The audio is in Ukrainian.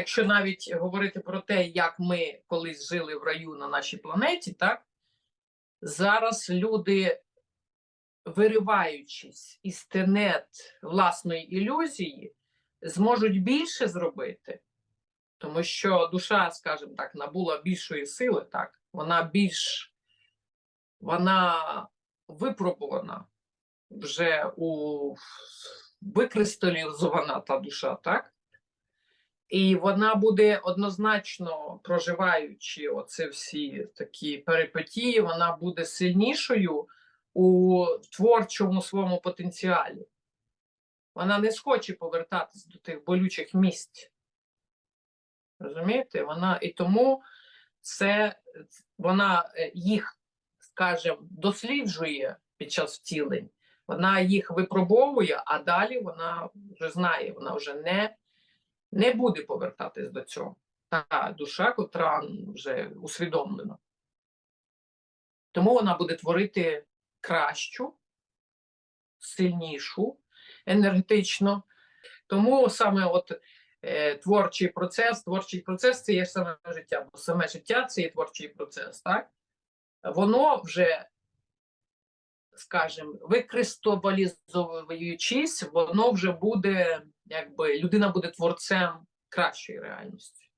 якщо навіть говорити про те, як ми колись жили в раю на нашій планеті, так зараз люди, вириваючись із тенет власної ілюзії, зможуть більше зробити, тому що душа, скажімо так, набула більшої сили, так, вона більш вона випробувана вже у викристалізована та душа, так? І вона буде однозначно проживаючи оце всі такі перипетії, вона буде сильнішою у творчому своєму потенціалі. Вона не схоче повертатись до тих болючих місць. Розумієте? Вона і тому це вона е, їх, скажімо, досліджує під час втілень, вона їх випробовує, а далі вона вже знає, вона вже не не буде повертатись до цього. Та душа, котра вже усвідомлена. Тому вона буде творити кращу, сильнішу енергетично. Тому саме от е, творчий процес, творчий процес це є саме життя, бо саме життя це є творчий процес, так? Воно вже, скажімо, викристобалізовуючись, воно вже буде якби людина буде творцем кращої реальності.